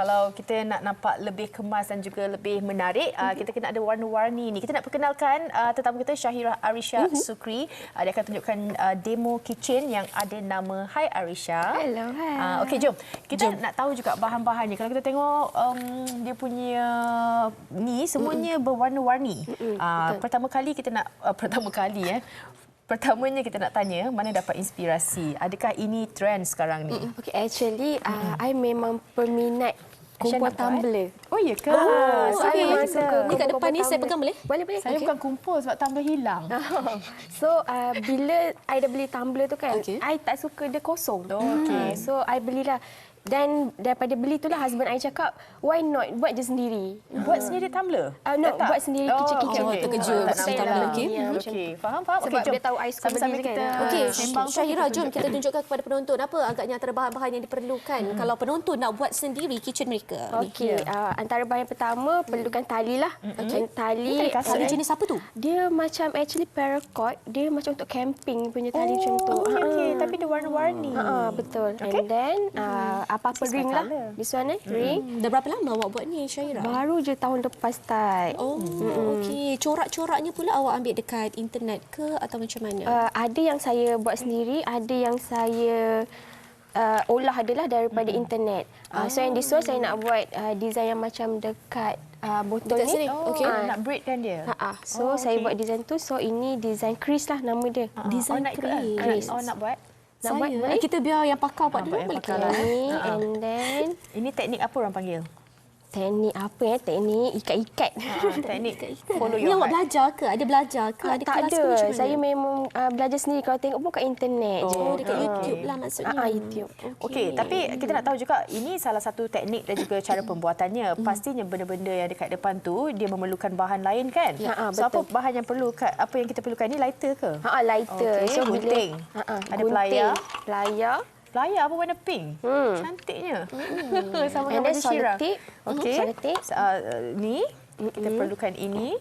kalau kita nak nampak lebih kemas dan juga lebih menarik, uh, kita kena ada warna-warni ni. Kita nak perkenalkan uh, tetamu kita Syahira Arisha Mhm. Sukri. Uh, dia akan tunjukkan uh, demo kitchen yang ada nama Hai Arisha. Hello, hai. Uh, Okey, jom. Kita jom. nak tahu juga bahan-bahannya. Kalau kita tengok um, dia punya ni semuanya berwarna-warni. Uh, pertama kali kita nak uh, pertama kali eh Pertamanya kita nak tanya mana dapat inspirasi? Adakah ini trend sekarang ni? Okay, actually uh, I memang peminat kumpul tumbler. Oh ya ke? So I okey. memang Kita- suka ni kat depan ni saya pegang boleh? Boleh, boleh. Saya bukan kumpul sebab tumbler hilang. so uh, bila I dah beli tumbler tu kan, Okey. I tak suka dia kosong. Oh, okey. Ah, so I belilah dan daripada beli itulah husband I cakap, why not buat je sendiri. Buat sendiri tumbler? Ah, no, Tak? buat sendiri kicik-kicik. Oh, terkejut Tak pasal nampak tumbler, lah. okey. Ya, macam Okey, faham, faham. Sebab Okey, jom. dia tahu I suka Sambil-sambil beli kan. kita Okey, sembang Syahira, kita jom kita tunjukkan. kepada penonton apa agaknya antara bahan-bahan yang diperlukan kalau penonton nak buat sendiri kitchen mereka. ni. Okey, uh, antara bahan pertama perlukan tali lah. Okay. Tali, Ini tali Tali eh? jenis apa tu? dia macam actually paracord, dia macam untuk camping punya tali macam tu. Oh, okey, Ah. Tapi dia warna-warni. Ha ah, betul. Okay. And then uh, apa-apa ring lah. colour. This one eh, ring. Dah berapa lama awak buat ni Syahira? Baru je tahun lepas start. Oh, okey. Corak-coraknya pula awak ambil dekat internet ke atau macam mana? Uh, ada yang saya buat sendiri, ada yang saya uh, olah adalah daripada internet. Uh, So yang this one saya nak buat uh, design yang macam dekat uh, botol Dekat ni. sini? Oh, Okey. nak braidkan dia. Ha ah. So Oh, saya okey. buat design tu. So ini design Chris lah nama dia. Ah, Design oh, nak ikut, eh? Chris. Oh, nak buat? Nak buat Saya, kita biar yang pakar buat Ah, dulu boleh pakar lah. Ni Ha, ah. and then Ini teknik apa orang panggil? Teknik apa ya? Teknik ikat-ikat. Ah, teknik follow your awak heart. belajar ke? Ada belajar ke? Ah, Ada tak kelas ada. ke macam? Saya memang uh, belajar sendiri. Kalau tengok pun kat internet je. Oh, dekat Ah. YouTube lah maksudnya. Ah, YouTube. Okey, tapi kita nak tahu juga ini salah satu teknik dan juga cara pembuatannya. Mm. Pastinya benda-benda yang dekat depan tu dia memerlukan bahan lain kan? Ya, ah, so apa betul. bahan yang perlu kat apa yang kita perlukan ni lighter ke? Ha ah, lighter. Okey, bila- gunting. Ha ah, Ada gunting, pelayar. Pelayar. Pelayar apa warna pink? Hmm. Cantiknya. Sama And dengan baju Syira. selotip. Okey. Selotip. Uh, ni kita perlukan ini.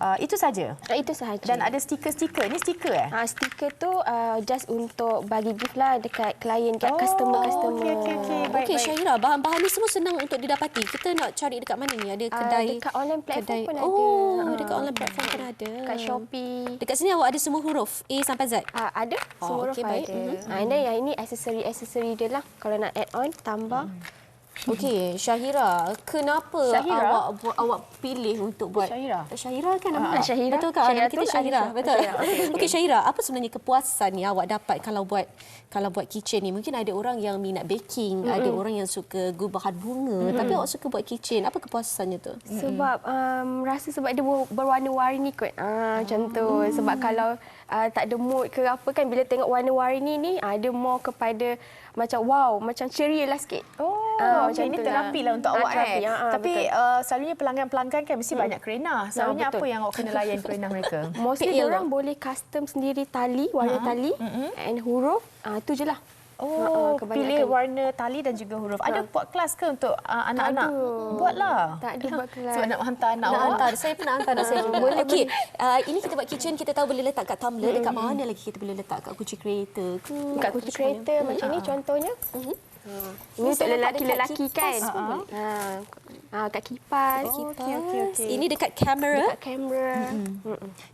Uh, itu saja. Ah, itu sahaja. Dan ada stiker-stiker. Ini stiker eh? Ah, stiker tu uh, just untuk bagi gift lah dekat klien, dekat Oh, customer-customer. okey, okey, okey. Baik, Okey baik. Syahira, bahan-bahan ni semua senang untuk didapati. Kita nak cari dekat mana ni? Ada kedai dekat online platform kedai. pun ada. Oh, dekat online platform pun ada. Dekat Shopee. Dekat sini awak ada semua huruf A sampai Z. Ah, ada Oh, semua okey, okay, baik. ada. Mhm. Ah, and then yang ini aksesori-aksesori dia lah. Kalau nak add on, tambah. Okey, Syahira, kenapa Syahira? awak awak pilih untuk buat Syahira. Syahira kan nama? Ah, Syahira. Betul kan? Syahira kita Syahira. Aisyah. Betul. Okey, okay, Syahira, apa sebenarnya kepuasan yang awak dapat kalau buat kalau buat kitchen ni? Mungkin ada orang yang minat baking, mm ada orang yang suka gubahan bunga, tapi awak suka buat kitchen. Apa kepuasannya tu? Sebab um, rasa sebab dia ber- berwarna-warni kot. Ah, macam tu. Sebab kalau uh, tak ada mood ke apa kan bila tengok warna-warni ni ah, dia more kepada macam wow, macam ceria lah sikit. Oh, Ah, okay. macam ini terapi lah. untuk Ah, awak terapi, eh. ah, ah, Tapi betul. uh, selalunya pelanggan-pelanggan kan mesti banyak kerenah. Selalunya apa yang awak kena layan kerenah mereka? Mostly orang boleh custom sendiri tali, warna tali and huruf. Ah tu je lah. Oh, Ah, ah, pilih warna tali dan juga huruf. Ada buat kelas ke untuk uh, anak-anak? Buatlah. Tak ada buat kelas. Sebab nak hantar anak Nak awak. hantar. Saya pernah hantar anak saya juga. Boleh, Okey, uh, ini kita buat kitchen, kita tahu boleh letak kat tumbler. Dekat mana lagi kita boleh letak? Kat kunci kereta ke? Kat kunci kereta macam ni contohnya. Ini untuk lelaki-lelaki kan. kipas pun boleh. Ha. Ha, kat kipas. Oh, okey, okey, okey. Ini dekat kamera. Dekat kamera.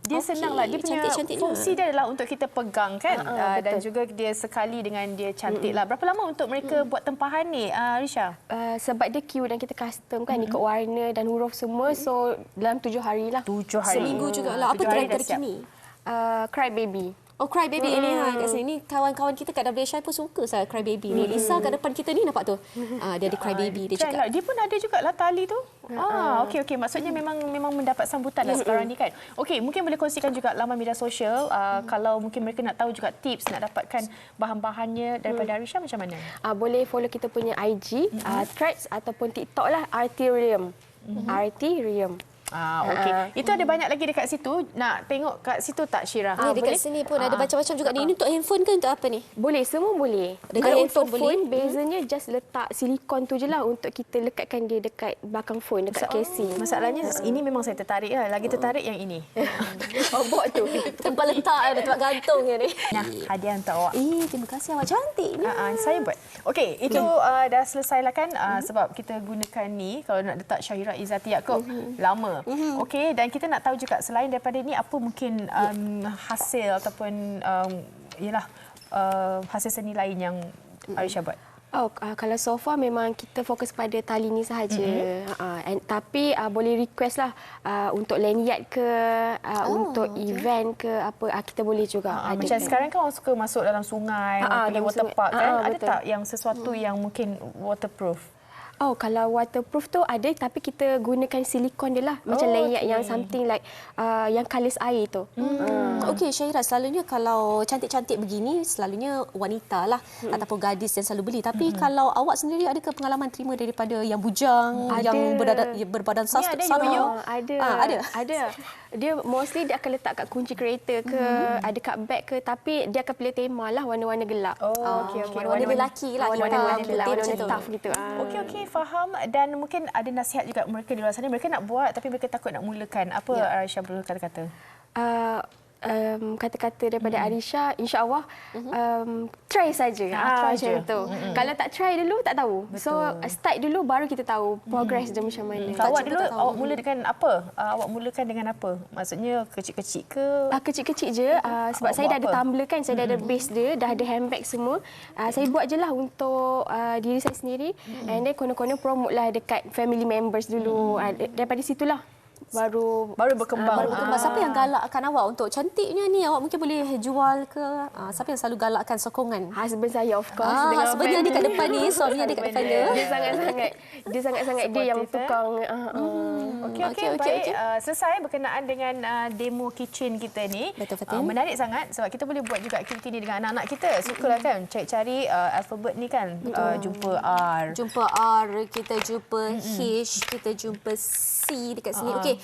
Dia Okey, senang lah. Dia punya juga. fungsi dia adalah untuk kita pegang kan. Ah, ah, Uh, dan juga dia sekali dengan dia cantik lah. Berapa lama untuk mereka buat tempahan ni, uh, Risha? Uh, sebab dia queue dan kita custom kan ikut warna dan huruf semua so dalam tujuh hari lah. Tujuh hari. Seminggu jugalah. Apa Tujuh hari trend terkini? Uh, cry baby. Oh Cry Baby ini ha kat sini ni kawan-kawan kita kat WSI pun suka saya Cry Baby ni. Lisa kat depan kita ni nampak tu. Ah dia ada Cry Baby dia cakap. Lah. Dia pun ada juga lah tali tu. Ah, okey okey. Maksudnya memang memang mendapat sambutan lah sekarang ni kan. Okey, mungkin boleh kongsikan juga laman media sosial uh, kalau mungkin mereka nak tahu juga tips nak dapatkan bahan-bahannya daripada Arisha macam mana? Uh, boleh follow kita punya IG, uh, Threads ataupun TikTok lah Artirium. Artirium. Ah, okey. Itu ada banyak lagi dekat situ. Nak tengok kat situ tak Syirah? Ah, dekat boleh? sini pun ada macam-macam juga ni. Ini untuk handphone ke untuk apa ni? Boleh, semua boleh. Dengan Kalau handphone untuk boleh? phone, bezanya just letak silikon tu je lah untuk kita lekatkan dia dekat belakang phone, dekat casing. Masalahnya ini memang saya tertarik lah. Lagi tertarik yang ini. Oh, bot tu. Tempat letak ada tempat gantung ya ni. Nah, hadiah untuk awak. Eh, terima kasih awak cantik ni. Uh, uh, saya buat. Okey, itu uh, dah selesai lah kan uh, sebab kita gunakan ni kalau nak letak Syahira Izzati Yaakob lama. Okey, dan kita nak tahu juga selain daripada ni apa mungkin um, hasil ataupun um, yalah uh, hasil seni lain yang Aisyah buat. Oh, uh, kalau so far memang kita fokus pada tali ni sahaja. Mm-hmm. Uh, and, tapi uh, boleh request lah uh, untuk lanyard ke, uh, Oh, untuk okey. event ke apa, uh, kita boleh juga. Uh, Ada. macam sekarang kan orang suka masuk dalam sungai, ah, pergi dalam water sungai. park Ah, kan. ah, Ada betul. tak yang sesuatu yang mungkin waterproof? Oh, kalau waterproof tu ada tapi kita gunakan silikon dia lah. Macam Oh, lanyard okey. yang something like uh, yang kalis air tu. Hmm. Okey Syahira, selalunya kalau cantik-cantik begini selalunya wanita lah hmm. ataupun gadis yang selalu beli. Tapi hmm. kalau awak sendiri adakah pengalaman terima daripada yang bujang, Ada. yang berbadan, berbadan sas, ada satu? yo-yo. Oh, ada. Ah, ada. Ada. Dia mostly dia akan letak kat kunci kereta ke, ada kat bag ke tapi dia akan pilih tema lah warna-warna gelap. Oh, Ah, okey okey. warna-warna lelaki lah. warna-warna lelaki lah, putih warna-warna tough gitu. Ah. Okey okey faham dan mungkin ada nasihat juga mereka di luar sana mereka nak buat tapi mereka takut nak mulakan. Apa Ya. Aisyah perlu kata-kata? Uh, um, kata-kata daripada Arisha, insya-Allah um, try saja. Ah, Ah, je. macam tu. Kalau tak try dulu tak tahu. So uh, start dulu baru kita tahu progress dia macam mana. So, awak dulu awak mula dengan apa? Uh, awak mulakan dengan apa? Maksudnya kecil-kecil ke? Ah, kecil-kecil je uh, sebab Awak saya dah ada apa? tumbler kan, saya dah ada base dia, dah ada handbag semua. Uh, saya buat je lah untuk uh, diri saya sendiri and then konon-konon promote lah dekat family members dulu. Uh, daripada situlah baru Baru berkembang. Baru berkembang. Siapa yang galakkan awak untuk cantiknya ni awak mungkin boleh jual ke? Ah, siapa yang selalu galakkan sokongan? husband saya of course Ah, dengan husbandnya dia kat family. depan ni, suaminya dia kat depan dia. dia sangat-sangat dia sangat-sangat dia yang eh? tukang uh, uh. Okey okey Okey, okey, baik. okey. Uh, selesai berkenaan dengan uh, demo kitchen kita ni. Betul, Fatin. Uh, menarik sangat sebab kita boleh buat juga aktiviti ni dengan anak-anak kita. Sukalah kan cari-cari uh, alfabet ni kan. Uh, jumpa R. Jumpa R, kita jumpa H, kita jumpa C dekat sini. Okey.